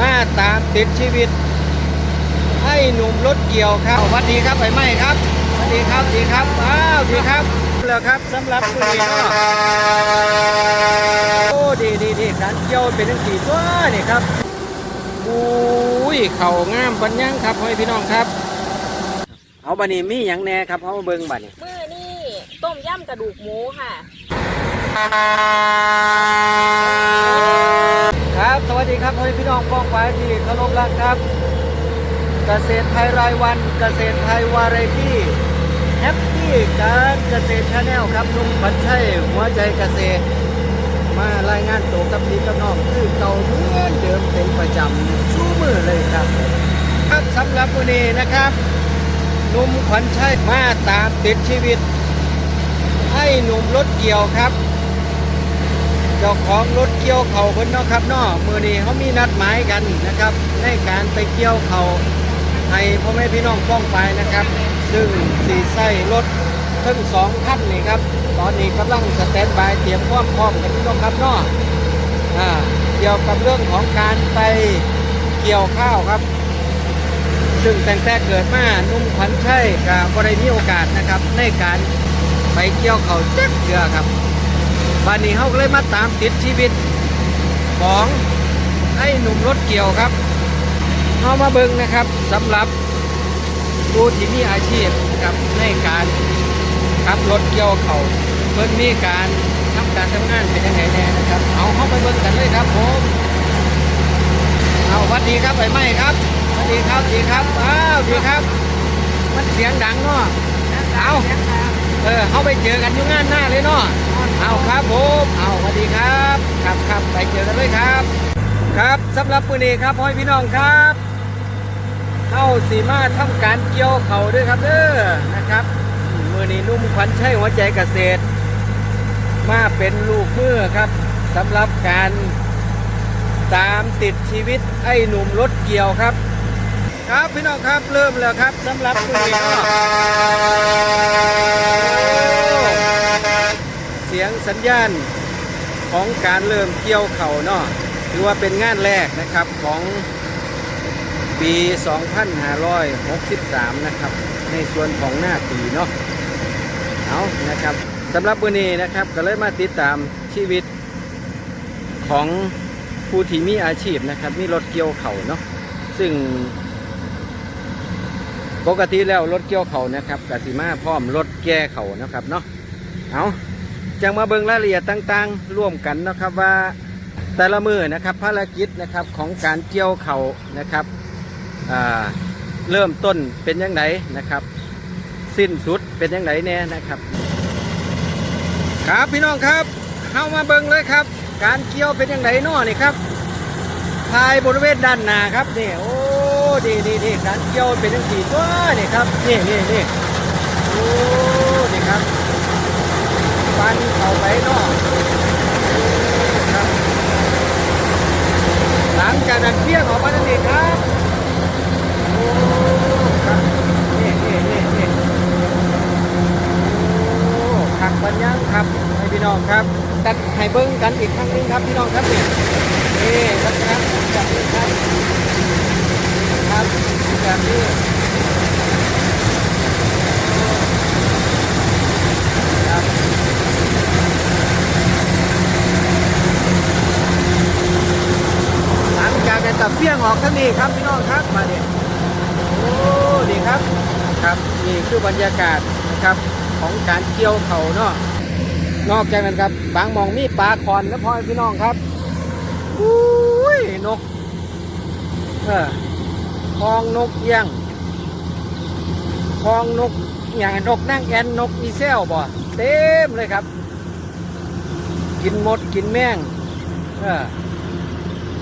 มาตามติดชีวิต ให้หนุ่มรถเกี่ยวครับสวัสดีครับไอ้ไม่ครับสวัสดีครับสวัสดีครับอ้าวสวัสดีครับแล้วครับสำหรับคุณนี่เนาะโอ้ดีดีดีการเกี่ยวเป็นทั้งสี่ตัวนี่ครับอุ้ยเข่างามปัญญังครับพ่อแม่พี่น้องครับ เอาบันนี้มีอย่างแน่ครับเอามาเบิ่งบัดนี้มือนี่ต้มยำกระดูกหมูค่ะครับสวัส ดีครับพ่อแม่พี่น้องป้องไปที่เคารพรักครับ เกษตรไทยรายวันเกษตรไทยวาไรตี้แฮปปี้การเกษตรชาแนลครับลุงพันชัยหัวใจเกษตร มารายงานตัวกับพี่กับน้องคือเก่าเหมือนเดิมเป็นประจำชูมือเลยครับ ครับสำหรับวันนี้นะครับนุ่มขวัญชัยมาตามติดชีวิต ให้หนุ่มรถเกี่ยวครับ เจ้าของรถเกี่ยวเข่าเพิ่นเนาะครับเนาะมือนี้เขามีนัดหมายกันนะครับ ในการไปเกี่ยวเข่าให้พ่อแม่พี่น้องป้องไปนะครับ ซึ่งสีใส่รถทั้งสองคันนี่ครับ ตอนนี้กำลังสแตนบายเตรียมพร้อมพร้อมกันพี่น้องครับเนาะอ่าเกี่ยวกับเรื่องของการไปเกี่ยวข้าวครับ ซึ่งแต่งแต่เกิดมานุ่มขวัญชัยกับบริมีโอกาสนะครับ ในการไปเกี่ยวเขาเจ็กเดือครับ บ้านนี้เขาก็เลยมาตามติดชีวิตของไอ้หนุ่มรถเกี่ยวครับเอามาเบิ่งนะครับสำหรับผู้ที่มีอาชีพนะครับในการขับรถเกี่ยวเขาเพิ่นมีการทำการทำงานเป็นยังไงแน่นะครับ เอาเข้าไปเบิ่งกันเลยครับผมเอาสวัสดีครับไอ้ไม้ครับสวัสดีครับสวัสดีครับอ้าวสวัสดีครับ มันเสียงดังเนาะเอาเออเข้าไปเจอกันอยู่งานหน้าเลยเนาะ เอาครับผมเอาสวัสดีครับครับครับไปเจอกันเลยครับ ครับสำหรับมื้อนี้ครับพ่อพี่น้องครับเข้าสีมาทำการเกี่ยวเขาด้วยครับเด้อนะครับมือนี้นุ่มขวัญชัยหัวใจเกษตร มาเป็นลูกมือครับสำหรับการตามติดชีวิตไอ้หนุ่มรถเกี่ยวครับ ครับพี่น้องครับเริ่มแล้วครับสำหรับมื้อนี้เนาะเสียงสัญญาณของการเริ่มเกี่ยวเข่าเนาะถือว่าเป็นงานแรกนะครับของปี 2563 นะครับ ในส่วนของหน้าปีเนาะเอานะครับสำหรับวันนี้นะครับก็เลยมาติดตามชีวิตของผู้ที่มีอาชีพนะครับ มีรถเกี่ยวเข่าเนาะซึ่ง ปกติแล้วรถเกี่ยวเขานะครับกสิมาพร้อมรถแก่เขานะครับเนาะเอา จังมาเบิ่งรายละเอียดต่างๆ ร่วมกันนะครับว่าแต่ละมือนะครับภารกิจนะครับของการเกี่ยวเขานะครับเริ่มต้นเป็นยังไงนะครับ สิ้นสุดเป็นยังไงแน่นะครับ ครับพี่น้องครับเข้ามาเบิ่งเลยครับ การเกี่ยวเป็นยังไงน้อนี่ครับภายบริเวณด้านหน้าครับนี่โอ้ดีดีดีการเกี่ยวเป็นยังสี่ตัวนี่ครับนี่นี่นี่โอ้นี่ครับ ฟันเข้าไปเนาะครับหลังจากนั้นเพี้ยงออกมาทันทีครับโอ้ครับนี่นี่นี่นี่โอ้ขักบัญญังครับให้พี่น้องครับตัดให้เบิ้งกันอีกครั้งหนึงครับพี่น้องครับนี่นี่ลักษณะแบบนี้ครับครับแบบนี้ครับ หลัง จากนั้นตับเฟี้ยงออกทั้งนี้ครับพี่น้องครับมาเนี่ยโอ้ดีครับครับนี่คือบรรยากาศนะครับของการเกี่ยวเขาเนาะนอกจากนั้นครับบางมองมีปลาคอนและพ่อพี่น้องครับอุ้ยนกเออคลองนกเอี้ยงคลองนกอย่างนกนั่งแอนนกอีเซลบ่เต็มเลยครับ กินหมดกินแมงเออ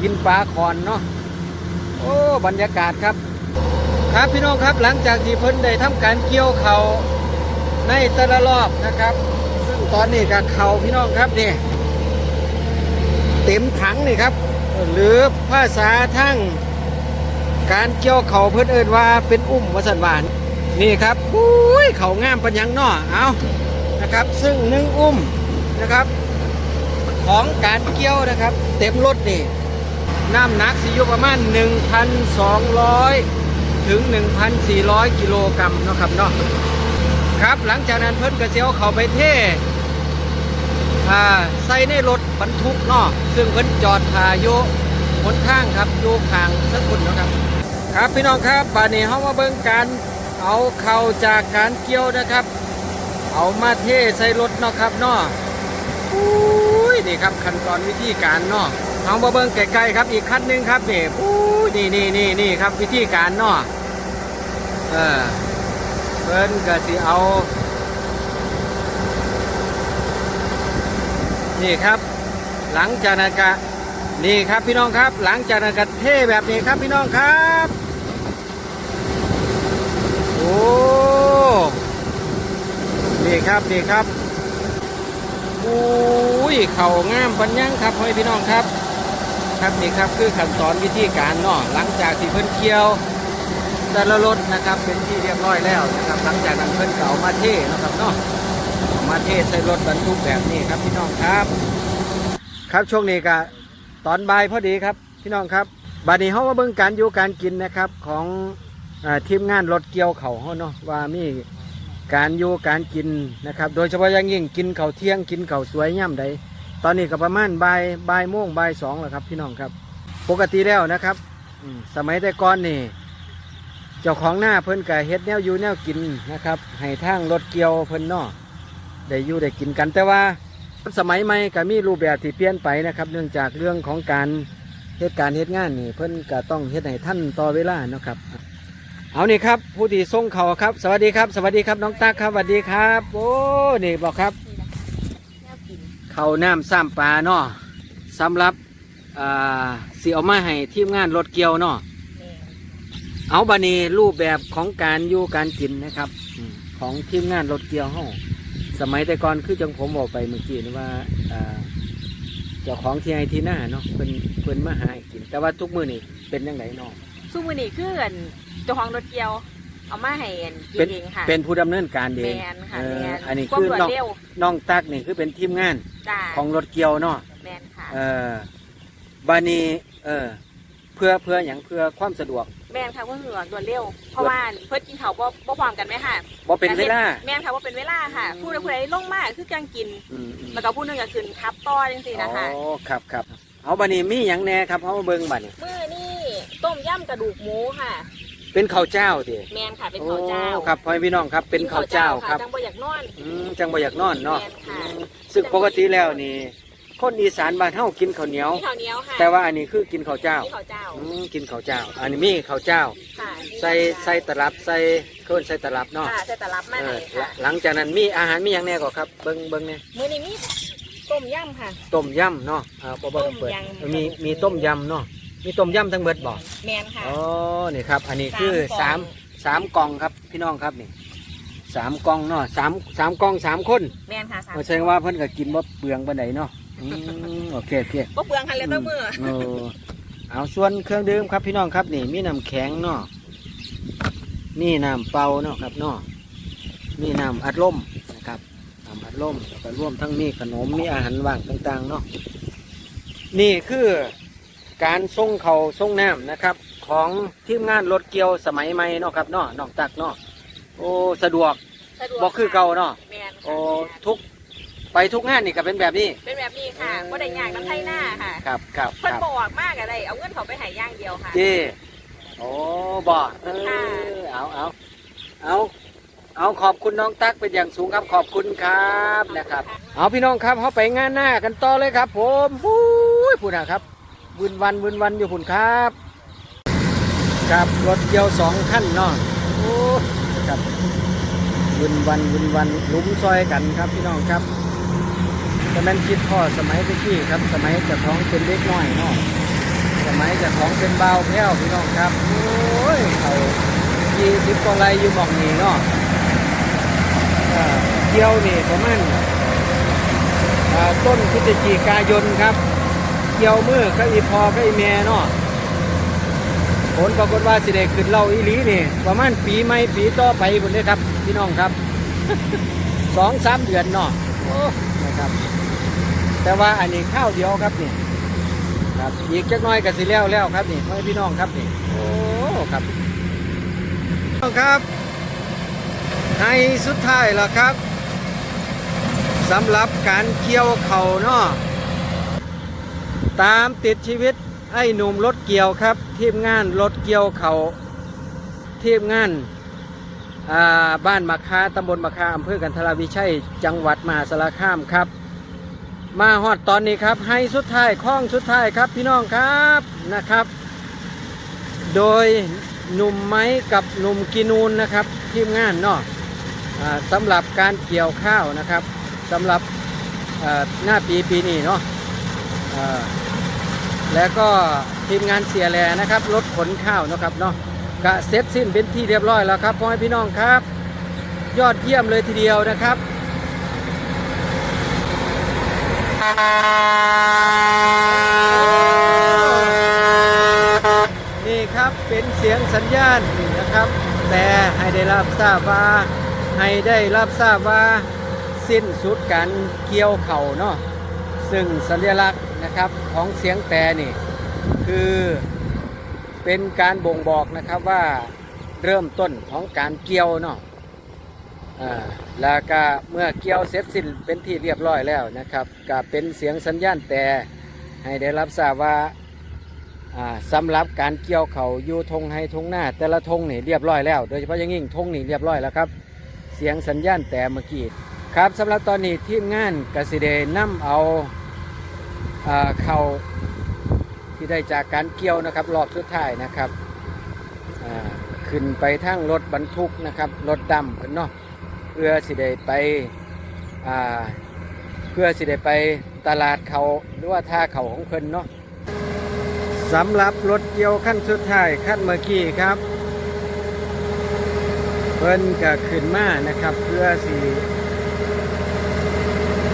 กินปลาคอนเนาะโอ้บรรยากาศครับ ครับพี่น้องครับหลังจากที่เพิ่นได้ทำการเกี่ยวเขาในแต่ละรอบนะครับ ซึ่งตอนนี้กับเขาพี่น้องครับนี่เต็มถังนี่ครับ หรือภาษาทั้งการเกี่ยวเขาเพิ่นเอินว่าเป็นอุ้มวัสันหวานนี่ครับอุ้ยเขางามปัญญังนาะเอานะครับ ซึ่งหนึ่งอุ้มนะครับ ของการเกี่ยวนะครับ เต็มรถนี่ น้ำหนักสิอยู่ประมาณ 1,200 ถึง 1,400 กิโลกรัมเนาะครับเนาะครับหลังจากนั้นเพิ่นก็สิเอาเขาไปเทใส่ในรถบรรทุกเนาะซึ่งเพิ่นจอดพายู่หนทางครับอยู่ข้างสักคนเนาะครับ ครับพี่น้องครับป่านนี้เฮามาเบิ่งการเอาเข่าจากการเกี่ยวนะครับ เอามาเทใส่รถเนาะครับเนาะอุ้ยนี่ครับขั้นตอนวิธีการเนาะ เอามาเบิงใกลๆครับอีกขั้นหนึ่งครับนี่อุ้นี่นี่นี่นี่ครับวิธีการเนาะเออเพิ่นก็สิเอา นี่ครับ หลังจากนั้นก็นี่ครับพี่น้องครับ หลังจากนั้นก็เทแบบนี้ครับพี่น้องครับโอ้นี่ครับนี่ครับอุ้ยเข่างามปัญญังครับพ่อพี่น้องครับ ครับนี่ครับคือขั้นตอนวิธีการเนาะหลังจากที่เพิ่นเคี่ยวแต่ละรถนะครับเป็นที่เรียบร้อยแล้วนะครับ หลังจากนั้นเพิ่นก็เอามาเทนะครับเนาะเอมาเทใส่รถบรรทุกแบบนี้ครับพี่น้องครับ ครับช่วงนี้ก็ตอนบ่ายพอดีครับพี่น้องครับบัดนี้เฮามาเบิ่งการอยู่การกินนะครับของอทีมงานรถเกี่ยวเขาเฮาเนาะว่ามีการอยู่การกินนะครับ โดยเฉพาะอย่างยิ่งกินเขาเที่ยงกินเขาสวยย่ำใด ตอนนี้ก็ประมาณบ่ายบ่ายโมงบ่ายสองแล้วครับ พี่น้องครับ ปกติแล้วนะครับสมัยแต่ก่อนนี่ เจ้าของหน้าเพิ่นก็เฮ็ดแนวอยู่แนวกินนะครับให้ทางรถเกี่ยวเพิ่นนาะได้อยู่ได้กินกันแต่ว่า สมัยใหม่ก็มีรูปแบบที่เปลี่ยนไปนะครับ เนื่องจากเรื่องของการเหตุการณ์เหตุงานนี่ เพิ่นก็ต้องเฮ็ดให้ท่านต่อเวลาเนาะครับ เอานี่ครับ ผู้ที่ส่งเขาครับ สวัสดีครับ สวัสดีครับน้องตักครับสวัสดีครับ โอ้นี่บอกครับ เขาวน้ำซ้ำปลาเนาะสำหรับอ่าสิเอามาให้ทีมงานรถเกี่ยวเนาะแม่นเอาบานีรูปแบบของการอยู่การกินนะครับอืมของทีมงานรถเกี่ยวเฮาสมัยแต่ก่อนคือจังผมบอกไปเมื่อกี้นี่ว่าอ่าเจ้าของที่ไอที่หน้าเนาะเพิ่นเพิ่นมาหาให้กิน แต่ว่าทุกมื้อนี่เป็นยังไงเนาะสู้มือนี่คืออันเจ้าของรถเกียว เอามาให้อันกิเป็นนเองค่ะเป็นผู้ดำเนินการเอแมงนค่ะเอแมอนอันนี้ความคือรวดน้องเร็วน้องตักนี่คือเป็นทีมงานจ้าของรถเกี่ยวเนาะแมนค่ะ เออบานีเออเพื่อเพื่ออย่างเพื่อความสะดวกแมนค่ะว่าเหงื่อรวดเร็ว เพราะว่าเพิ่นกินเขาวบ่บ่พร้อมกันไหมค่ะบ่เป็นเวลา แมนค่ะว่าเป็นเวลาค่ะ อืม ผู้ใดผู้ใดลงมากคือกางกิน อืมอืม แล้วก็ผู้หนึงก็ขึ้นทับต่อจังซี่นะคะ อ๋อครับครับเอาบานีมีอย่างแน่ครับเอามาเบิ่งบัดนี้มื้อนี่ต้มยำกระดูกหมูค่ะ เป็นข้าวเจ้าดิแมนค่ะเป็นข้าวเจ้าโอ้ครับพ่อแม่พี่น้องครับ เป็นข้าวเจ้าครับะจังบ่อยากนอนอืมจังบ่อยากนอนเนาะแม่นค่ะอืมซึ่งปกติแล้วนี่ คนอีสานบ้านเฮากินข้าวเหนียว มีข้าวเหนียวค่ะแต่ว่าอันนี้คือกินข้าวเจ้ามีข้าวเจ้าอืมกินข้าวเจ้า อันนี้มีข้าวเจ้า ค่ะใส่ใส่ตลับใส่เครื่องใส่ตลับเนาะค่ะใส่ตลับมาเอให้อค่ะหลังจากนั้นมีอาหารมีอย่างแน่ก็ครับ เบิ่งเบิ่งเนี่ยมื้อนี้มีต้มยำค่ะ ต้มยำเนาะอ่าบ่บ่ต้องเปิดต้มยำ มีมีต้มยำเนาะ มีต้มยำทั้งเบิดบ่แมนค่ะ อ๋อนี่ครับ อันนี้คือสาสามมกล่องสามกล่องครับพี่น้องครับนี่สามกล่องเนาะสามสามกล่องสามคนแมนค่ะสามแสดงว่าเพิ่นก็กินบ่เปลืองปานใดเนาะอืมโอเคโอเค บ่เปลืองคันเลยต้องมือโอ้เอาส่วนเครื่องดื่มครับพี่น้องครับนี่มีน้ำแข็งเนาะมีน้ำเปล่าเนาะครับเนาะมีน้ำอัดลมนะครับน้ำอัดลมแล้วก็ร่วมทั้งมีขนมมีอาหารว่างต่างๆเนาะนี่คือ การส่งเขาวส่งน้ำนะครับ ของทีมงานรถเกี่ยวสมัยใหม่เนาะครับเนาะนอกตักเนาะโอ้สะดวกสะดวกบอกคือเก่าเนาะแมนค่ะโอ้ทุกไปทุกงานนี่ก็เป็นแบบนี้ เป็นแบบนี้ค่ะบ่ได้ยากน้ำไทยหน้าค่ะครับครับคเพิ่นรับบอกมากอะไรเอาเงินเขาไปใหายอย่างเดียวค่ะ เจ้โอ้บ่เอค่ะ อเอาเอาเอาเอาขอบคุณน้องตั๊กเป็นอย่างสูงครับขอบคุณครับนะครับ เอาพี่น้องครับเขาไปงานหน้ากันต่อเลยครับ ผมปุ้ยพูดนะครับ วินวันวินวันอยู่พุ่นครับกับรถเกี่ยวสองขั้นเนาะโอ้ครับวินวันวินวันหลุมซอยกันครับพี่น้องครับแต่แม่นคิดพ่อสมัยเมื่อกี้ครับ สมัยจะท้องเป็นเล็กน้อยเนาะสมัยจะท้องเป็นเบาแพ้วพี่น้องครับโอ้ยเขายี่สิบกว่าไรอยู่หมองนี้เนาะเกี่ยวนี่ประมาณอ่าต้นพฤศจิกายนครับ เกี่ยวมือก็อีพอก็อีแม่เนาะผลปรากฏว่าสิได้ขึ้นเล่าอีหลีนี่ ประมาณปีใหม่ปีต่อไปหมดเลยครับ พี่น้องครับสองสามเดือนเนาะโอ้นะครับ แต่ว่าอันนี้ข้าวเดียวครับนี่ครับอีกจักน้อยก็สิแล้วแล้วครับนี่พ่อแม่พี่น้องครับนี่โอ้ครับน้องครับในสุดท้ายแล้วครับสำหรับการเกี่ยวเข่าเนาะ ตามติดชีวิตไอ้หนุ่มรถเกี่ยวครับ ทีมงานรถเกี่ยวเขาทีมงานาบ้านมะคาตำบลมะคาอำเภอกันทราวิชัย จังหวัดมหาสารคามครับ มาฮอดตอนนี้ครับให้สุดท้ายข้องสุดท้ายครับพี่น้องครับนะครับ โดยหนุ่มไม้กับหนุ่มกินูนนะครับทีมงานเนาะอ่าสำหรับการเกี่ยวข้าวนะครับสำหรับหน้าปีปีนี้เนาะ แล้วก็ทีมงานเสียแลนะครับรถขนข้าวนะครับเนาะก็เสร็จสิ้นเป็นที่เรียบร้อยแล้วครับพ่อแม่พี่น้องครับ ยอดเยี่ยมเลยทีเดียวนะครับนี่ครับเป็นเสียงสัญญาณนะครับ แต่ให้ได้รับทราบว่าให้ได้รับทราบว่าสิ้นสุดการเกี่ยวเข่าเนาะซึ่งสัญลักษณ นะครับของเสียงแต่นี่คือเป็นการบ่งบอกนะครับว่าเริ่มต้นของการเกี่ยวเนาะแล้วก็เมื่อเกี่ยวเสร็จสิ้นเป็นที่เรียบร้อยแล้วนะครับก็เป็นเสียงสัญญาณแต่ให้ได้รับทราบว่าอ่าสำหรับการเกี่ยวเขาอยู่ทงให้ทงหน้า แต่ละทงนี่เรียบร้อยแล้ว โดยเฉพาะอยังยิ่งทงนี่เรียบร้อยแล้วครับ เสียงสัญญาณแต่เมื่อกี้ครับสำหรับตอนนี้ทีมงานกสิเดนํเอาอ่า เขาวที่ได้จากการเกี่ยวนะครับรอบสุดท้ายนะครับขึ้นไปทั้งรถบรรทุกนะครับรถดำเพิ่นเนาะเพื่อสิได้ไปเพื่อสิได้ไปตลาดเขาหรือว่าท่าเขาของเพิ่นเนาะสำหรับรถเกี่ยวขั้นสุดท้ายขั้นเมื่อกี้ครับเพิ่นก็ขึ้นมานะครับเพื่อสี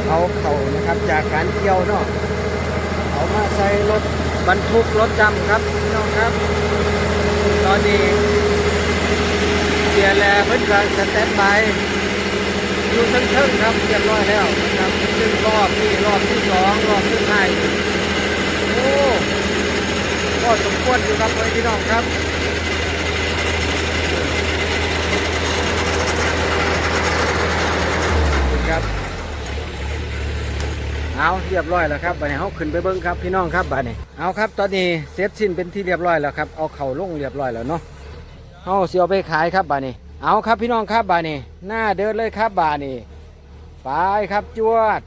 เอาเขานะครับจากการเกี่ยวเนาะ เอามาใส่รถบรรทุกรถดำครับพี่น้องครับ ตอนนี้เสียแลเพิ่นกำลังสแตนบายอยู่เชิงๆครับเรียบร้อยแล้วนะครับซึ่งรอบที่รอบที่สองรอบที่ท้ายโอ้ก็สมควรอยู่ครับพี่น้องครับครับ เอาเรียบร้อยแล้วครับบัดนี้เขาขึ้นไปเบิ้งครับพี่น้องครับบัดนี้เอาครับ ตอนนี้เซ็ตสิ้นเป็นที่เรียบร้อยแล้วครับเอาเข่าลงเรียบร้อยแล้วเนาะเอาเสียวไปขายครับบัดนี้ เอาครับพี่น้องครับบัดนี้ หน้าเดินเลยครับบัดนี้ไปครับจวด